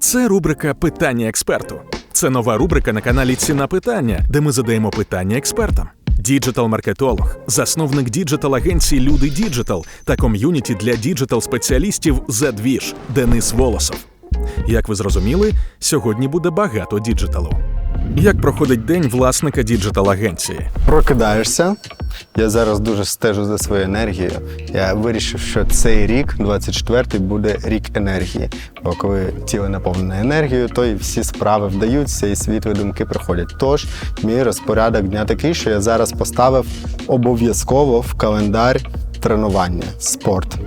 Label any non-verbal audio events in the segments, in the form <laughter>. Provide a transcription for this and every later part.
Це рубрика Питання експерту. Це нова рубрика на каналі Ціна питання, де ми задаємо питання експертам. Діджитал-маркетолог, засновник діджитал-агенції Люди Діджитал та ком'юніті для діджитал-спеціалістів «Зедвіж» Денис Волосов. Як ви зрозуміли, сьогодні буде багато діджиталу. Як проходить день власника діджитал-агенції? Прокидаєшся. Я зараз дуже стежу за своєю енергією. Я вирішив, що цей рік, 24-й, буде рік енергії. Бо коли тіло наповнене енергією, то і всі справи вдаються, і світлі думки приходять. Тож, мій розпорядок дня такий, що я зараз поставив обов'язково в календар тренування, спорт.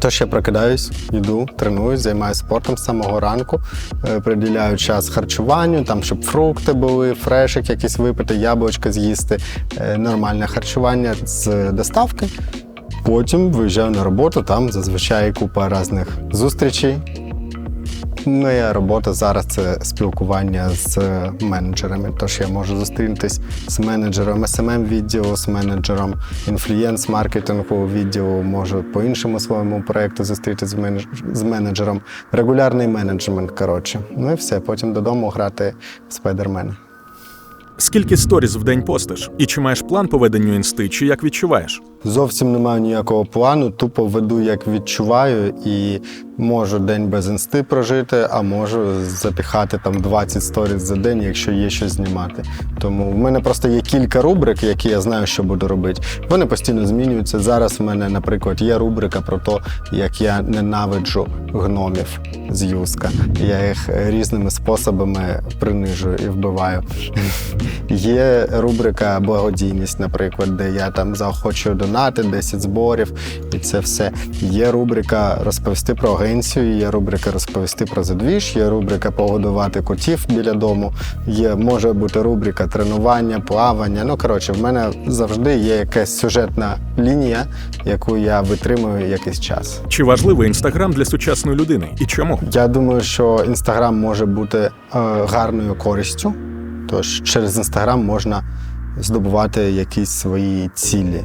Тож я прокидаюсь, йду, тренуюсь, займаюся спортом з самого ранку, е, приділяю час харчуванню, там, щоб фрукти були, фрешик якийсь випити, яблучко з'їсти, е, нормальне харчування з доставки. Потім виїжджаю на роботу, там зазвичай купа різних зустрічей. Моя робота зараз це спілкування з менеджерами. Тож я можу зустрітись з менеджером smm відділу, з менеджером інфлюєнс-маркетингу відділу, можу по іншому своєму проєкту зустрітися з менедж- з менеджером. Регулярний менеджмент, коротше. Ну і все. Потім додому грати в спайдермена. Скільки сторіз в день постиш? І чи маєш план по веденню інсти, чи як відчуваєш? Зовсім не маю ніякого плану, тупо веду, як відчуваю, і можу день без інсти прожити, а можу запіхати там 20 сторіс за день, якщо є що знімати. Тому в мене просто є кілька рубрик, які я знаю, що буду робити. Вони постійно змінюються. Зараз в мене, наприклад, є рубрика про те, як я ненавиджу гномів з Юска. Я їх різними способами принижую і вбиваю. <laughs> Є рубрика благодійність, наприклад, де я там заохочую донати, 10 зборів, і це все. Є рубрика розповісти про агенцію, є рубрика розповісти про задвіж, є рубрика погодувати котів біля дому. Є може бути рубрика тренування, плавання. Ну коротше, в мене завжди є якась сюжетна лінія, яку я витримую якийсь час. Чи важливий інстаграм для сучасної людини? І чому? Я думаю, що інстаграм може бути е, гарною користю, тож через інстаграм можна здобувати якісь свої цілі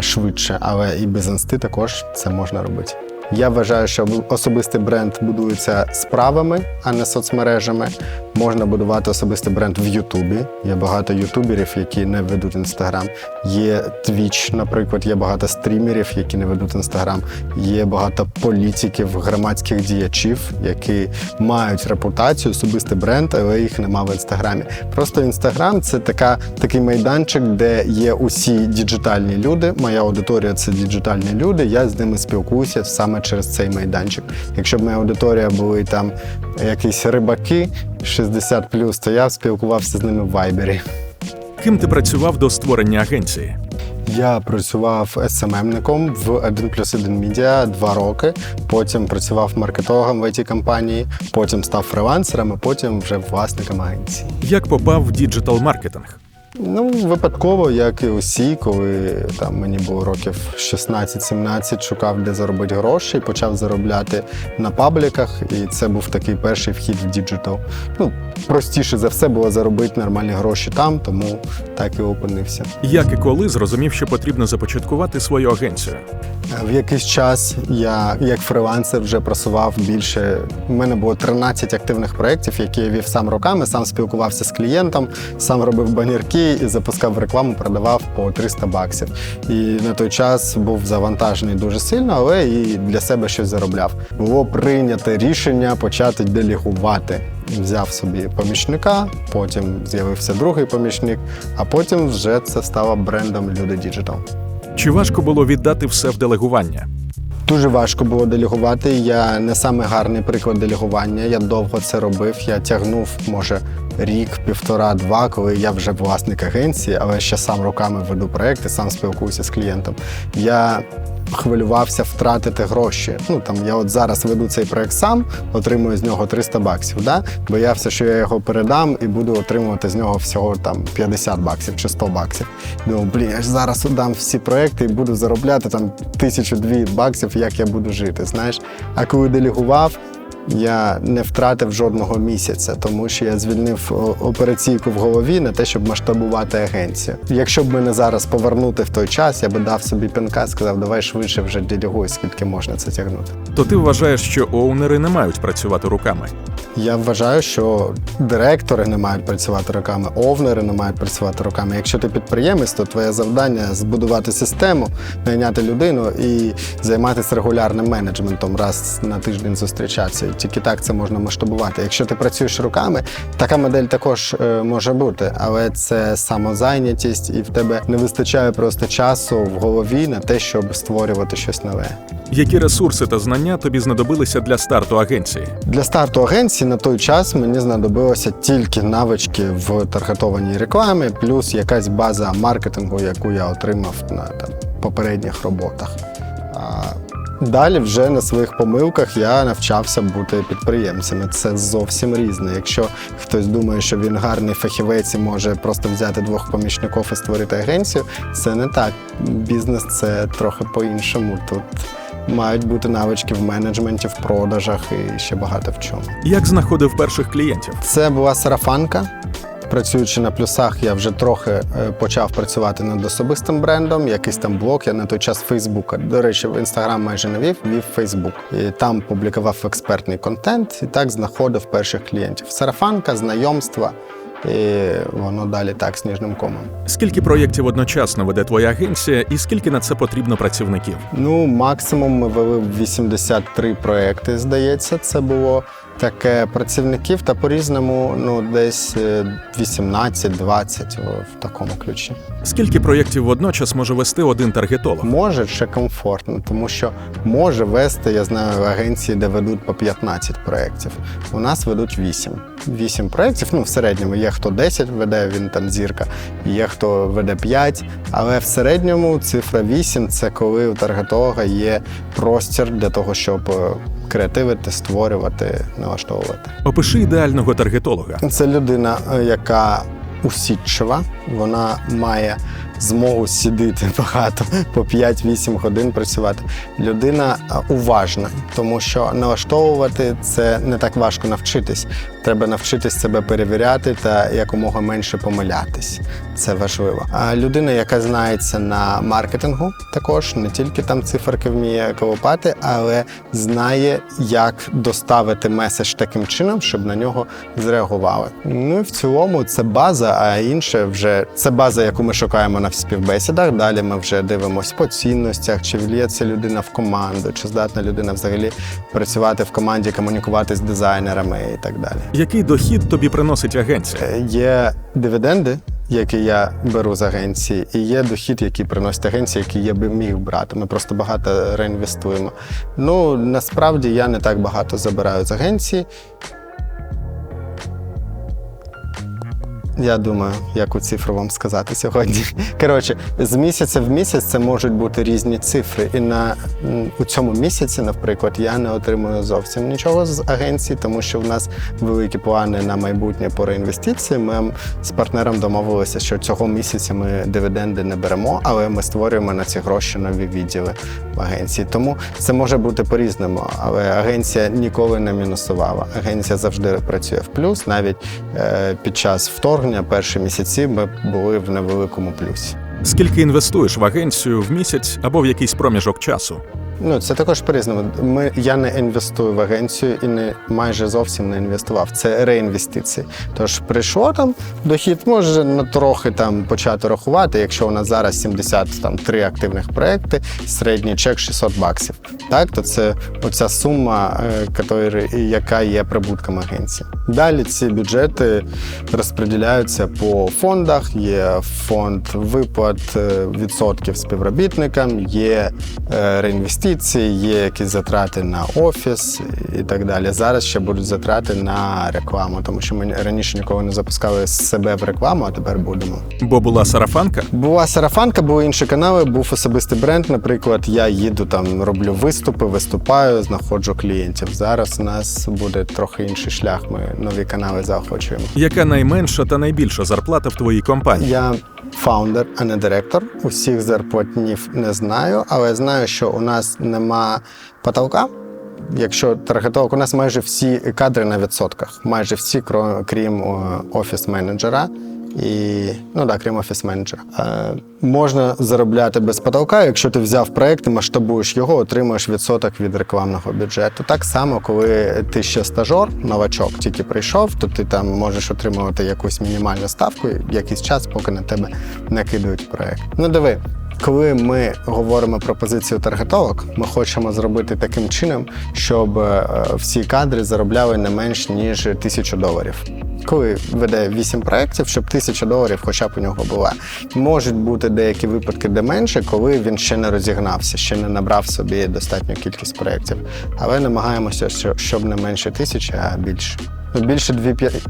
швидше, але і без інсти також це можна робити. Я вважаю, що особистий бренд будується справами, а не соцмережами. Можна будувати особистий бренд в Ютубі. Є багато ютуберів, які не ведуть інстаграм. Є Twitch, наприклад, є багато стрімерів, які не ведуть інстаграм. Є багато політиків, громадських діячів, які мають репутацію, особистий бренд, але їх нема в інстаграмі. Просто інстаграм це така, такий майданчик, де є усі діджитальні люди. Моя аудиторія це діджитальні люди. Я з ними спілкуюся саме через цей майданчик. Якщо б моя аудиторія були там якісь рибаки 60+, то я спілкувався з ними в вайбері. Ким ти працював до створення агенції? Я працював СММником в 1 плюс 1 Media два роки. Потім працював маркетологом в it компанії, потім став фрилансером, а потім вже власником агенції. Як попав в діджитал-маркетинг? Ну, випадково, як і усі, коли там мені було років 16-17, шукав, де заробити гроші, почав заробляти на пабліках, і це був такий перший вхід в діджитал. Ну, простіше за все було заробити нормальні гроші там, тому так і опинився. Як і коли зрозумів, що потрібно започаткувати свою агенцію? В якийсь час я як фрилансер вже просував більше. У мене було 13 активних проєктів, які я вів сам роками, сам спілкувався з клієнтом, сам робив банірки і запускав рекламу, продавав по 300 баксів. І на той час був завантажений дуже сильно, але і для себе щось заробляв. Було прийнято рішення почати делегувати. Взяв собі помічника, потім з'явився другий помічник, а потім вже це стало брендом Люди Діджитал. Чи важко було віддати все в делегування? Дуже важко було делегувати. Я не саме гарний приклад делегування. Я довго це робив. Я тягнув, може, рік, півтора-два, коли я вже власник агенції, але ще сам руками веду проекти, сам спілкуюся з клієнтом. Я хвилювався втратити гроші. Ну там я от зараз веду цей проект сам, отримую з нього 300 баксів. Да? Боявся, що я його передам і буду отримувати з нього всього там 50 баксів чи 100 баксів. Думав, блін, я ж зараз дам всі проекти і буду заробляти там тисячу-дві баксів, як я буду жити. Знаєш, а коли делегував. Я не втратив жодного місяця, тому що я звільнив операційку в голові на те, щоб масштабувати агенцію. Якщо б мене зараз повернути в той час, я би дав собі пінка, сказав, давай швидше вже делегуй, скільки можна це тягнути. То ти вважаєш, що оунери не мають працювати руками. Я вважаю, що директори не мають працювати руками, овнери не мають працювати руками. Якщо ти підприємець, то твоє завдання збудувати систему, найняти людину і займатися регулярним менеджментом, раз на тиждень зустрічатися. Тільки так це можна масштабувати. Якщо ти працюєш руками, така модель також е, може бути, але це самозайнятість, і в тебе не вистачає просто часу в голові на те, щоб створювати щось нове. Які ресурси та знання тобі знадобилися для старту агенції? Для старту агенції на той час мені знадобилося тільки навички в таргетованій рекламі, плюс якась база маркетингу, яку я отримав на там, попередніх роботах. А далі вже на своїх помилках я навчався бути підприємцем. Це зовсім різне. Якщо хтось думає, що він гарний фахівець і може просто взяти двох помічників і створити агенцію, це не так. Бізнес це трохи по-іншому. Тут мають бути навички в менеджменті, в продажах і ще багато в чому. Як знаходив перших клієнтів? Це була сарафанка. Працюючи на плюсах, я вже трохи е, почав працювати над особистим брендом, якийсь там блог. Я на той час Фейсбука. До речі, в інстаграм майже не вів, вів Фейсбук. І там публікував експертний контент і так знаходив перших клієнтів. Сарафанка, знайомства, і воно далі так сніжним комом. Скільки проєктів одночасно веде твоя агенція, і скільки на це потрібно працівників? Ну, максимум ми вели 83 проекти, здається, це було таке працівників та по-різному, ну, десь е, 18-20 в такому ключі. Скільки проєктів водночас може вести один таргетолог? Може ще комфортно, тому що може вести, я знаю, агенції, де ведуть по 15 проєктів. У нас ведуть 8. 8 проєктів, ну в середньому є хто 10 веде, він там зірка, є хто веде 5. Але в середньому цифра 8 це коли у таргетолога є простір для того, щоб е, креативити, створювати, налаштовувати. Опиши ідеального таргетолога. Це людина, е, яка усідчива, вона має змогу сидіти <laughs> багато по 5-8 годин працювати. Людина е, уважна, тому що налаштовувати це не так важко навчитись. Треба навчитись себе перевіряти та якомога менше помилятись. Це важливо. А людина, яка знається на маркетингу, також не тільки там циферки вміє колопати, але знає, як доставити меседж таким чином, щоб на нього зреагували. Ну і в цілому це база, а інше вже це база, яку ми шукаємо на співбесідах. Далі ми вже дивимося по цінностях, чи вліється людина в команду, чи здатна людина взагалі працювати в команді, комунікувати з дизайнерами і так далі. Який дохід тобі приносить агенція? Е, Є дивіденди, які я беру з агенції, і є дохід, який приносить агенція, який я би міг брати. Ми просто багато реінвестуємо. Ну насправді я не так багато забираю з агенції. Я думаю, яку цифру вам сказати сьогодні. <laughs> Коротше, з місяця в місяць це можуть бути різні цифри. І на у цьому місяці, наприклад, я не отримую зовсім нічого з агенції, тому що в нас великі плани на майбутнє по реінвестиції. Ми з партнером домовилися, що цього місяця ми дивіденди не беремо, але ми створюємо на ці гроші нові відділи в агенції. Тому це може бути по-різному. Але агенція ніколи не мінусувала. Агенція завжди працює в плюс. Навіть е, під час вторгнення перші місяці ми були в невеликому плюсі. Скільки інвестуєш в агенцію в місяць або в якийсь проміжок часу? Ну, це також по-різному. Ми, я не інвестую в агенцію і не майже зовсім не інвестував. Це реінвестиції. Тож прийшло там дохід, може на трохи там почати рахувати. Якщо у нас зараз 73 активних проекти, середній чек 600 баксів. Так, то це оця сума, е, яка є прибутком агенції. Далі ці бюджети розподіляються по фондах. Є фонд виплат е, відсотків співробітникам, є е, реінвестиції, є якісь затрати на офіс і так далі. Зараз ще будуть затрати на рекламу, тому що ми раніше ніколи не запускали себе в рекламу, а тепер будемо. Бо була сарафанка? Була сарафанка, були інші канали, був особистий бренд. Наприклад, я їду там, роблю виступи, виступаю, знаходжу клієнтів. Зараз у нас буде трохи інший шлях. Ми нові канали заохочуємо. Яка найменша та найбільша зарплата в твоїй компанії? Я фаундер, а не директор. Усіх зарплатнів не знаю, але знаю, що у нас нема потолка. якщо таргетолог, у нас майже всі кадри на відсотках, майже всі, крім офіс-менеджера. І ну так, крім офіс-менеджера. Е, можна заробляти без потолка, якщо ти взяв проект масштабуєш його, отримуєш відсоток від рекламного бюджету. Так само, коли ти ще стажор, новачок, тільки прийшов, то ти там можеш отримувати якусь мінімальну ставку якийсь час, поки на тебе накидують проект. Ну диви. Коли ми говоримо про позицію таргетолог, ми хочемо зробити таким чином, щоб е, всі кадри заробляли не менш ніж тисячу доларів. Коли веде 8 проєктів, щоб тисяча доларів хоча б у нього була. Можуть бути деякі випадки, де менше, коли він ще не розігнався, ще не набрав собі достатню кількість проєктів. Але намагаємося, що- щоб не менше тисячі, а більше. Ну, більше 2,5...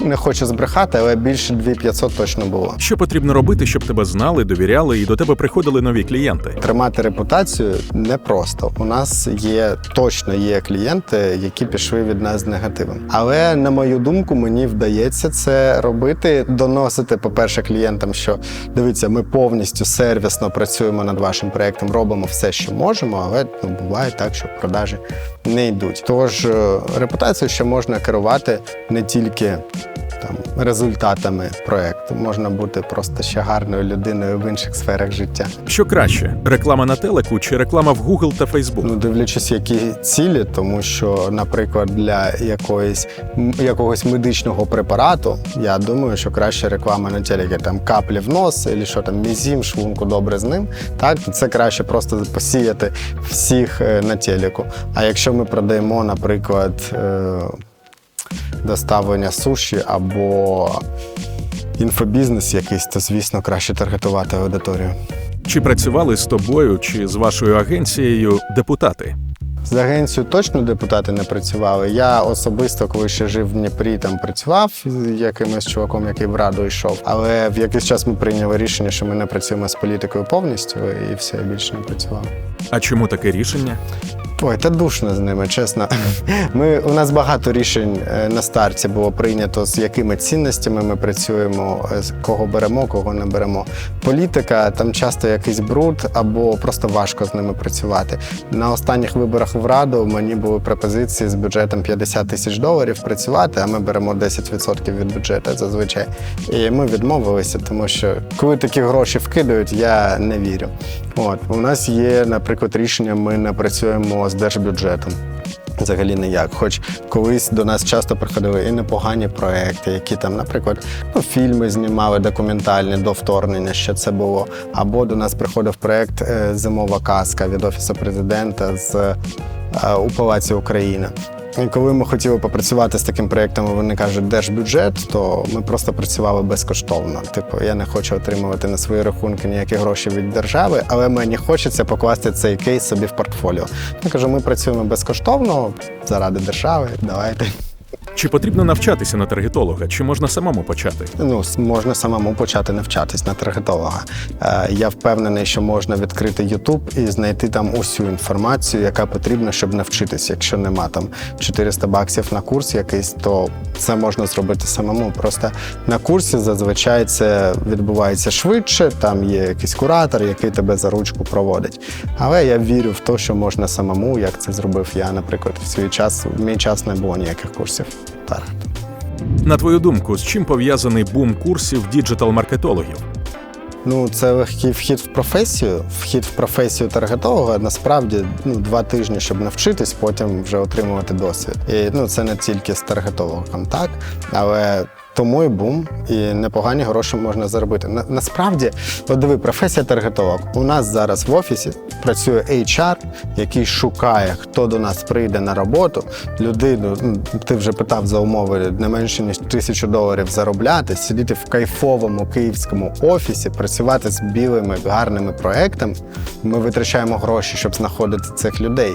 Не хочу збрехати, але більше 2500 точно було. Що потрібно робити, щоб тебе знали, довіряли і до тебе приходили нові клієнти? Тримати репутацію непросто. У нас є точно є клієнти, які пішли від нас з негативом. Але на мою думку, мені вдається це робити, доносити, по-перше, клієнтам, що дивіться, ми повністю сервісно працюємо над вашим проектом, робимо все, що можемо, але ну буває так, що продажі не йдуть. Тож е, репутацію ще можна керувати не тільки там результатами проекту, можна бути просто ще гарною людиною в інших сферах життя. Що краще: реклама на телеку чи реклама в Google та Facebook? Ну, дивлячись, які цілі, тому що, наприклад, для якоїсь якогось медичного препарату, я думаю, що краще реклама на телекі, там каплі в нос, або що там мізім, шлунку добре з ним. Так, це краще просто посіяти всіх е, на телеку. А якщо ми продаємо, наприклад, е, доставлення суші або інфобізнес якийсь, то звісно краще таргетувати аудиторію. Чи працювали з тобою чи з вашою агенцією депутати? З агенцією точно депутати не працювали. Я особисто, коли ще жив в Дніпрі, там працював з якимось чуваком, який в раду йшов. Але в якийсь час ми прийняли рішення, що ми не працюємо з політикою повністю, і все я більше не працював. А чому таке рішення? Ой, та душно з ними, чесно. <laughs> Ми, у нас багато рішень е, на старті було прийнято, з якими цінностями ми працюємо, е, з кого беремо, кого не беремо. Політика, там часто якийсь бруд або просто важко з ними працювати. На останніх виборах в Раду мені були пропозиції з бюджетом 50 тисяч доларів працювати, а ми беремо 10% від бюджету зазвичай. І ми відмовилися, тому що коли такі гроші вкидають, я не вірю. От у нас є, наприклад, рішення, ми не працюємо з держбюджетом. Взагалі ніяк. Хоч колись до нас часто приходили і непогані проекти, які там, наприклад, ну, фільми знімали документальні до вторгнення, що це було. Або до нас приходив проект е, Зимова казка від Офісу президента з е, у Палаці Україна. І коли ми хотіли попрацювати з таким проєктом, вони кажуть, держбюджет, то ми просто працювали безкоштовно. Типу, я не хочу отримувати на свої рахунки ніякі гроші від держави, але мені хочеться покласти цей кейс собі в портфоліо. Я кажу, ми працюємо безкоштовно заради держави. Давайте. Чи потрібно навчатися на таргетолога, чи можна самому почати? Ну, можна самому почати навчатись на таргетолога. Е, я впевнений, що можна відкрити YouTube і знайти там усю інформацію, яка потрібна, щоб навчитися. Якщо нема там 400 баксів на курс якийсь, то це можна зробити самому. Просто на курсі зазвичай це відбувається швидше. Там є якийсь куратор, який тебе за ручку проводить. Але я вірю в те, що можна самому, як це зробив я, наприклад, в свій час. В мій час не було ніяких курсів. Так. На твою думку, з чим пов'язаний бум курсів діджитал-маркетологів? Ну, це легкий вхід в професію. Вхід в професію таргетолога насправді ну, два тижні, щоб навчитись, потім вже отримувати досвід. І ну, це не тільки з таргетологом, так? Але тому і бум, і непогані гроші можна заробити. На, насправді, от диви, професія таргетолог. У нас зараз в офісі працює HR, який шукає, хто до нас прийде на роботу. Людину, ну, ти вже питав за умови не менше ніж тисячу доларів заробляти, сидіти в кайфовому київському офісі, працювати з білими гарними проектами. Ми витрачаємо гроші, щоб знаходити цих людей.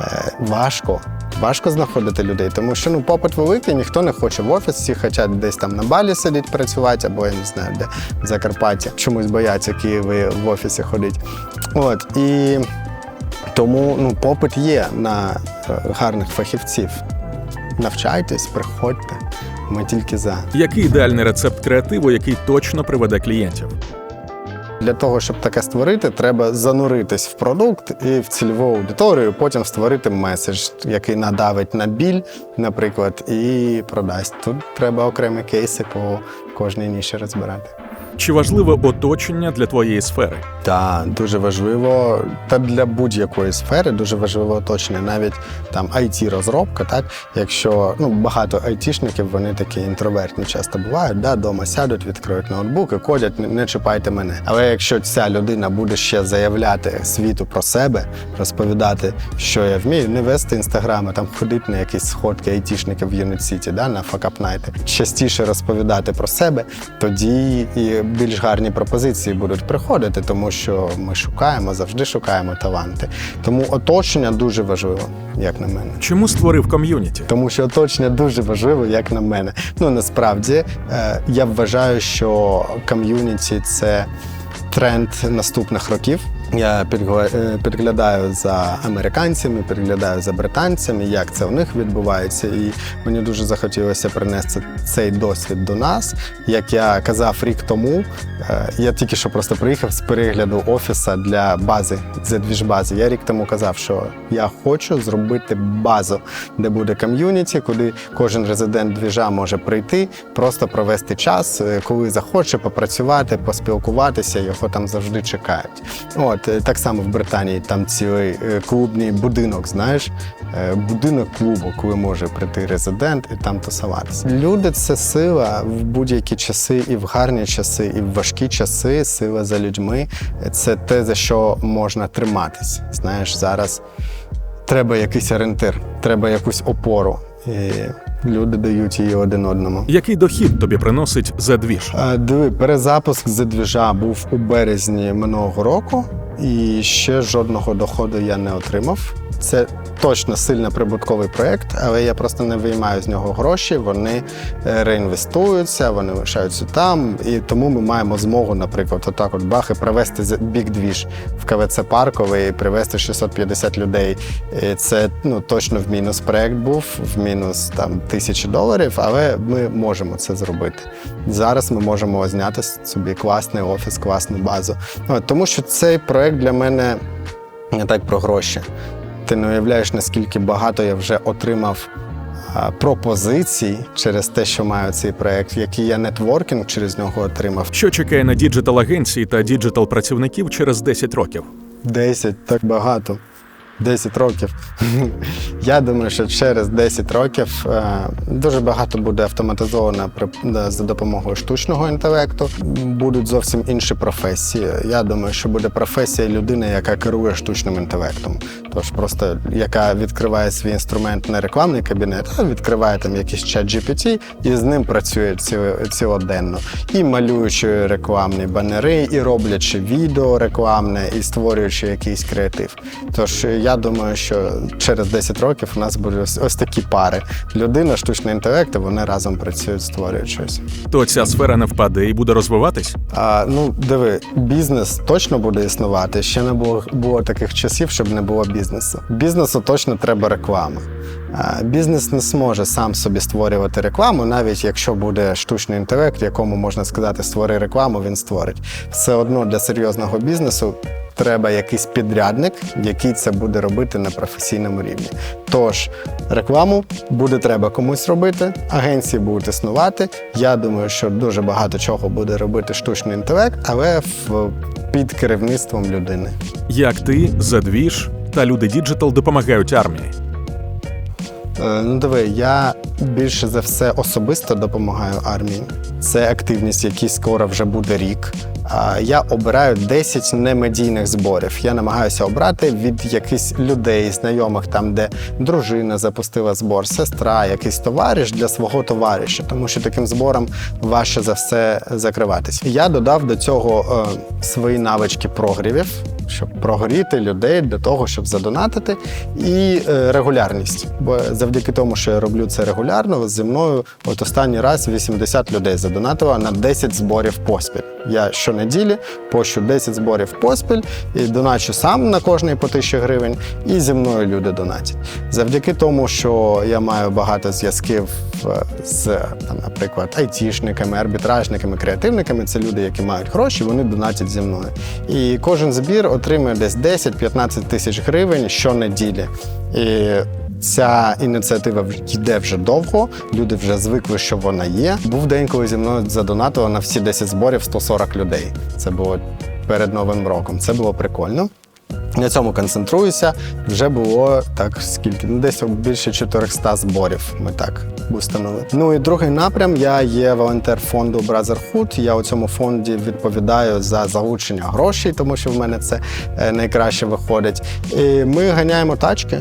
Е, важко. Важко знаходити людей, тому що ну попит великий, ніхто не хоче в офіс, всі хочуть десь там на балі сидіти працювати, або я не знаю, де в Закарпатті. Чомусь бояться Києві в офісі ходити. От і тому ну, попит є на е, гарних фахівців. Навчайтесь, приходьте. Ми тільки за. Який ідеальний рецепт креативу, який точно приведе клієнтів? Для того, щоб таке створити, треба зануритись в продукт і в цільову аудиторію, потім створити меседж, який надавить на біль, наприклад, і продасть. Тут треба окремі кейси по кожній ніші розбирати. Чи важливе оточення для твоєї сфери? Так, дуже важливо, та для будь-якої сфери дуже важливо оточення, навіть там it розробка так якщо ну багато айтішників, вони такі інтровертні часто бувають, да, дома сядуть, відкриють ноутбук і кодять, не, чіпайте мене. Але якщо ця людина буде ще заявляти світу про себе, розповідати, що я вмію, не вести інстаграм, а там ходити на якісь сходки айтішників в Юніт Сіті, да, на факапнайти, частіше розповідати про себе, тоді і більш гарні пропозиції будуть приходити, тому що ми шукаємо, завжди шукаємо таланти. Тому оточення дуже важливо, як на мене. Чому створив ком'юніті? Тому що оточення дуже важливо, як на мене. Ну насправді е, я вважаю, що ком'юніті це тренд наступних років. Я е, підглядаю за американцями, підглядаю за британцями, як це у них відбувається. І мені дуже захотілося принести цей досвід до нас. Як я казав рік тому, е, я тільки що просто приїхав з перегляду офіса для бази, з бази. Я рік тому казав, що я хочу зробити базу, де буде ком'юніті, куди кожен резидент двіжа може прийти, просто провести час, е, коли захоче попрацювати, поспілкуватися, його там завжди чекають. От е, так само в Британії там цілий е, клубний будинок, знаєш, е, будинок клубу, коли може прийти резидент і там тусуватися. Люди це сила в будь-які часи, і в гарні часи, і в важкі часи. Сила за людьми це те, за що можна триматись. Знаєш, зараз треба якийсь орієнтир, треба якусь опору. І люди дають її один одному. Який дохід тобі приносить задвіж? Е, Диви, перезапуск задвіжа був у березні минулого року, і ще жодного доходу я не отримав. Це точно сильно прибутковий проєкт, але я просто не виймаю з нього гроші. Вони е, реінвестуються, вони лишаються там. І тому ми маємо змогу, наприклад, отак от бах і привезти бік двіж в КВЦ Парковий, привезти 650 людей. І це ну точно в мінус проєкт був, в мінус там тисячі доларів, але ми можемо це зробити. Зараз ми можемо зняти собі класний офіс, класну базу. Тому що цей проєкт для мене не так про гроші. Ти не уявляєш, наскільки багато я вже отримав пропозицій через те, що маю цей проєкт, який я нетворкінг через нього отримав. Що чекає на діджитал агенції та діджитал працівників через 10 років? 10, так багато. 10 років. Я думаю, що через 10 років е, дуже багато буде автоматизовано за допомогою штучного інтелекту. Будуть зовсім інші професії. Я думаю, що буде професія людини, яка керує штучним інтелектом. Тож просто яка відкриває свій інструмент не рекламний кабінет, а відкриває там якийсь чат GPT і з ним працює цілоденно. І малюючи рекламні банери, і роблячи відео рекламне, і створюючи якийсь креатив. Тож я думаю, що через 10 років у нас будуть ось, ось такі пари. Людина, штучний інтелект, і вони разом працюють, створюють щось. То ця сфера не впаде і буде розвиватись? А, ну, диви, бізнес точно буде існувати. Ще не було, було таких часів, щоб не було бізнесу. Бізнесу точно треба реклама. Бізнес не зможе сам собі створювати рекламу, навіть якщо буде штучний інтелект, якому можна сказати, створи рекламу, він створить. Все одно для серйозного бізнесу треба якийсь підрядник, який це буде робити на професійному рівні. Тож рекламу буде треба комусь робити, агенції будуть існувати. Я думаю, що дуже багато чого буде робити штучний інтелект, але в, під керівництвом людини. Як ти, задвіж та люди діджитал допомагають армії? Е, Ну, диви, я більше за все особисто допомагаю армії. Це активність, якій скоро вже буде рік. Я обираю 10 немедійних зборів. Я намагаюся обрати від якихось людей, знайомих там, де дружина запустила збор, сестра, якийсь товариш для свого товариша, тому що таким збором важче за все закриватись. Я додав до цього е, свої навички прогрівів, щоб прогріти людей для того, щоб задонатити, і е, регулярність. Бо завдяки тому, що я роблю це регулярно, зі мною от останній раз 80 людей задонатило на 10 зборів поспіль. Я щонеділі щонеділі, пощу 10 зборів поспіль і доначу сам на кожний по 1000 гривень, і зі мною люди донатять. Завдяки тому, що я маю багато зв'язків е, з, наприклад, айтішниками, арбітражниками, креативниками, це люди, які мають гроші, вони донатять зі мною. І кожен збір отримує десь 10-15 тисяч гривень щонеділі. І Ця ініціатива йде вже довго. Люди вже звикли, що вона є. Був день, коли зі мною задонатило на всі 10 зборів 140 людей. Це було перед Новим роком. Це було прикольно. На цьому концентруюся. Вже було так скільки? Ну, десь більше 400 зборів. Ми так установили. Ну і другий напрям. Я є волонтер фонду Brotherhood. Я у цьому фонді відповідаю за залучення грошей, тому що в мене це е, найкраще виходить. І ми ганяємо тачки.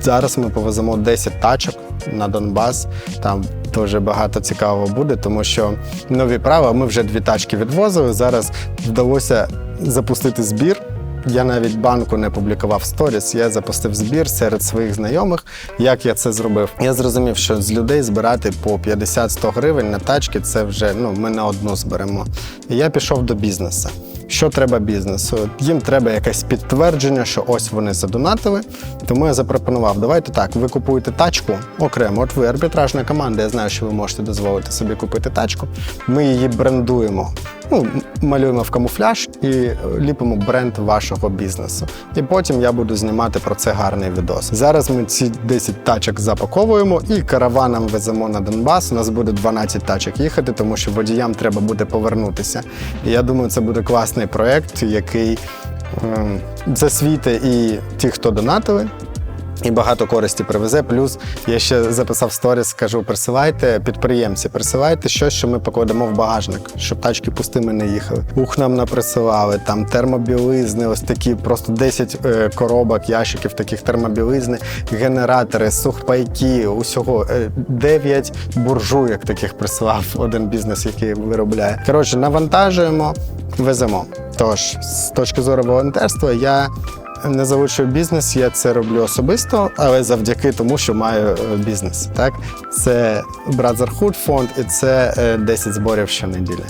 Зараз ми повеземо 10 тачок на Донбас. Там дуже багато цікавого буде, тому що нові правила. Ми вже дві тачки відвозили. Зараз вдалося запустити збір. Я навіть банку не публікував сторіс. Я запустив збір серед своїх знайомих. Як я це зробив? Я зрозумів, що з людей збирати по 50-100 гривень на тачки це вже ну ми не одну зберемо. І я пішов до бізнесу. Що треба бізнесу? Їм треба якесь підтвердження, що ось вони задонатили. Тому я запропонував: давайте так, ви купуєте тачку окремо. От ви арбітражна команда. Я знаю, що ви можете дозволити собі купити тачку. Ми її брендуємо. Ну, малюємо в камуфляж і е, ліпимо бренд вашого бізнесу. І потім я буду знімати про це гарний відос. Зараз ми ці 10 тачок запаковуємо і караваном веземо на Донбас. У нас буде 12 тачок їхати, тому що водіям треба буде повернутися. І я думаю, це буде класний проект, який ем, засвітить і ті, хто донатили. І багато користі привезе. Плюс я ще записав сторіс, скажу: присилайте підприємці, присилайте щось, що ми покладемо в багажник, щоб тачки пустими не їхали. Ух, нам наприсилали там термобілизни, ось такі просто 10 е, коробок, ящиків таких термобілизни, генератори, сухпайки, усього е, 9 буржуйок таких присилав <laughs> один бізнес, який виробляє. Коротше, навантажуємо, веземо. Тож, з точки зору волонтерства, я не залучую бізнес, я це роблю особисто, але завдяки тому, що маю е, бізнес. Так? Це Brotherhood фонд і це е, 10 зборів щонеділі.